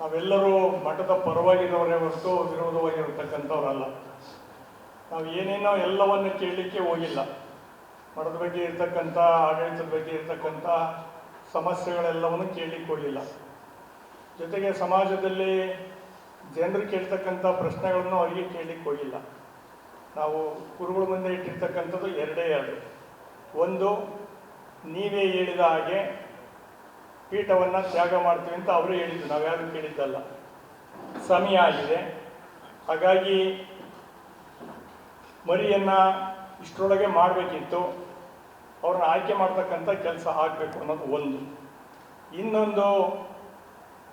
ನಾವೆಲ್ಲರೂ ಮಠದ ಪರವಾಗಿರೋರೇ ಹೊರತು ವಿರೋಧವಾಗಿರ್ತಕ್ಕಂಥವ್ರಲ್ಲ. ನಾವು ಏನೇನೋ ಎಲ್ಲವನ್ನು ಕೇಳಲಿಕ್ಕೆ ಹೋಗಿಲ್ಲ. ಮಠದ ಬಗ್ಗೆ ಇರ್ತಕ್ಕಂಥ, ಆಡಳಿತದ ಬಗ್ಗೆ ಇರ್ತಕ್ಕಂಥ ಸಮಸ್ಯೆಗಳೆಲ್ಲವನ್ನು ಕೇಳಲಿಕ್ಕೆ ಹೋಗಿಲ್ಲ. ಜೊತೆಗೆ ಸಮಾಜದಲ್ಲಿ ಜನರು ಕೇಳ್ತಕ್ಕಂಥ ಪ್ರಶ್ನೆಗಳನ್ನು ಅವರಿಗೆ ಕೇಳಲಿಕ್ಕೆ ಹೋಗಿಲ್ಲ. ನಾವು ಗುರುಗಳ ಮುಂದೆ ಇಟ್ಟಿರ್ತಕ್ಕಂಥದ್ದು ಎರಡೇ ಎರಡು ಒಂದು, ನೀವೇ ಹೇಳಿದ ಹಾಗೆ ಪೀಠವನ್ನು ತ್ಯಾಗ ಮಾಡ್ತೀವಿ ಅಂತ ಅವರೇ ನಾವು ಯಾರು ಕೇಳಿದ್ದಲ್ಲ. ಸಮಯ ಆಗಿದೆ. ಹಾಗಾಗಿ ಮರಿಯನ್ನು ಇಷ್ಟರೊಳಗೆ ಮಾಡಬೇಕಿತ್ತು. ಅವ್ರನ್ನ ಆಯ್ಕೆ ಮಾಡ್ತಕ್ಕಂಥ ಕೆಲಸ ಆಗಬೇಕು ಅನ್ನೋದು ಒಂದು. ಇನ್ನೊಂದು,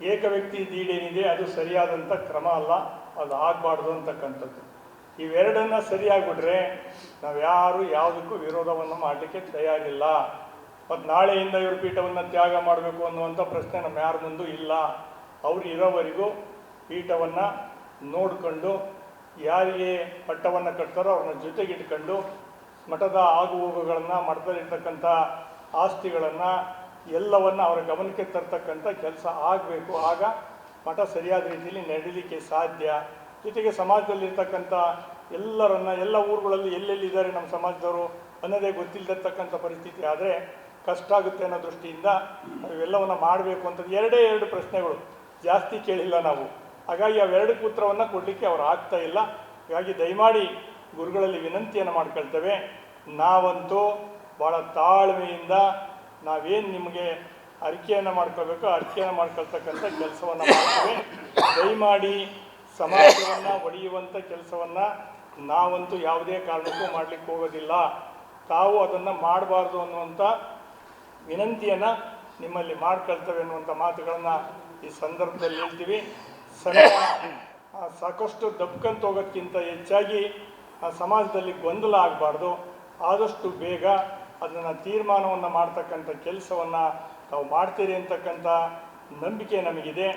ಏಕ ವ್ಯಕ್ತಿ ದೀಡೇನಿದೆ, ಅದು ಸರಿಯಾದಂಥ ಕ್ರಮ ಅಲ್ಲ, ಅದು ಆಗಬಾರ್ದು ಅಂತಕ್ಕಂಥದ್ದು. ಇವೆರಡನ್ನ ಸರಿಯಾಗ್ಬಿಟ್ರೆ ನಾವು ಯಾರು ಯಾವುದಕ್ಕೂ ವಿರೋಧವನ್ನು ಮಾಡಲಿಕ್ಕೆ ತಯಾರಿಲ್ಲ. ಮತ್ತು ನಾಳೆಯಿಂದ ಇವರು ಪೀಠವನ್ನು ತ್ಯಾಗ ಮಾಡಬೇಕು ಅನ್ನುವಂಥ ಪ್ರಶ್ನೆ ನಮ್ಮ ಯಾರ ಮುಂದೂ ಇಲ್ಲ. ಅವ್ರು ಇರೋವರೆಗೂ ಪೀಠವನ್ನು ನೋಡಿಕೊಂಡು ಯಾರಿಗೆ ಪಟ್ಟವನ್ನು ಕಟ್ತಾರೋ ಅವ್ರನ್ನ ಜೊತೆಗಿಟ್ಕೊಂಡು ಮಠದ ಆಗು ಹೋಗುಗಳನ್ನು ಮಠದಲ್ಲಿರ್ತಕ್ಕಂಥ ಆಸ್ತಿಗಳನ್ನು ಎಲ್ಲವನ್ನು ಅವರ ಗಮನಕ್ಕೆ ತರ್ತಕ್ಕಂಥ ಕೆಲಸ ಆಗಬೇಕು. ಆಗ ಮಠ ಸರಿಯಾದ ರೀತಿಯಲ್ಲಿ ನಡೀಲಿಕ್ಕೆ ಸಾಧ್ಯ. ಜೊತೆಗೆ ಸಮಾಜದಲ್ಲಿರ್ತಕ್ಕಂಥ ಎಲ್ಲರನ್ನ ಎಲ್ಲ ಊರುಗಳಲ್ಲಿ ಎಲ್ಲೆಲ್ಲಿದ್ದಾರೆ ನಮ್ಮ ಸಮಾಜದವರು ಅನ್ನೋದೇ ಗೊತ್ತಿಲ್ಲದಿರ್ತಕ್ಕಂಥ ಪರಿಸ್ಥಿತಿ ಆದರೆ ಕಷ್ಟ ಆಗುತ್ತೆ ಅನ್ನೋ ದೃಷ್ಟಿಯಿಂದ ನಾವು ಇವೆಲ್ಲವನ್ನು ಮಾಡಬೇಕು ಅಂತ ಎರಡೇ ಎರಡು ಪ್ರಶ್ನೆಗಳು. ಜಾಸ್ತಿ ಕೇಳಿಲ್ಲ ನಾವು. ಹಾಗಾಗಿ ಅವೆರಡು ಉತ್ತರವನ್ನು ಕೊಡಲಿಕ್ಕೆ ಅವರು ಆಗ್ತಾ ಇಲ್ಲ. ಹಾಗಾಗಿ ದಯಮಾಡಿ ಗುರುಗಳಲ್ಲಿ ವಿನಂತಿಯನ್ನು ಮಾಡ್ಕೊಳ್ತೇವೆ. ನಾವಂತೂ ಭಾಳ ತಾಳ್ಮೆಯಿಂದ ನಾವೇನು ನಿಮಗೆ ಅರಿಕೆಯನ್ನು ಮಾಡ್ಕೋಬೇಕು ಅರಿಕೆಯನ್ನು ಮಾಡ್ಕೊಳ್ತಕ್ಕಂಥ ಕೆಲಸವನ್ನು ಮಾಡ್ತೇವೆ. ದಯಮಾಡಿ ಸಮಾಜವನ್ನು ಒಡೆಯುವಂಥ ಕೆಲಸವನ್ನು ನಾವಂತೂ ಯಾವುದೇ ಕಾರಣಕ್ಕೂ ಮಾಡಲಿಕ್ಕೆ ಹೋಗೋದಿಲ್ಲ. ತಾವು ಅದನ್ನು ಮಾಡಬಾರ್ದು ಅನ್ನುವಂಥ ವಿನಂತಿಯನ್ನು ನಿಮ್ಮಲ್ಲಿ ಮಾಡ್ಕೊಳ್ತೇವೆ ಅನ್ನುವಂಥ ಮಾತುಗಳನ್ನು ಈ ಸಂದರ್ಭದಲ್ಲಿ ಹೇಳ್ತೀವಿ. ಸಮಯ ಸಾಕಷ್ಟು ದಬ್ಕಂತ ಹೋಗೋಕ್ಕಿಂತ ಹೆಚ್ಚಾಗಿ ಆ ಸಮಾಜದಲ್ಲಿ ಗೊಂದಲ ಆಗಬಾರ್ದು. ಆದಷ್ಟು ಬೇಗ ಅದನ್ನು ತೀರ್ಮಾನವನ್ನು ಮಾಡ್ತಕ್ಕಂಥ ಕೆಲಸವನ್ನು ತಾವು ಮಾಡ್ತೀರಿ ಅಂತಕ್ಕಂಥ ನಂಬಿಕೆ ನಮಗಿದೆ.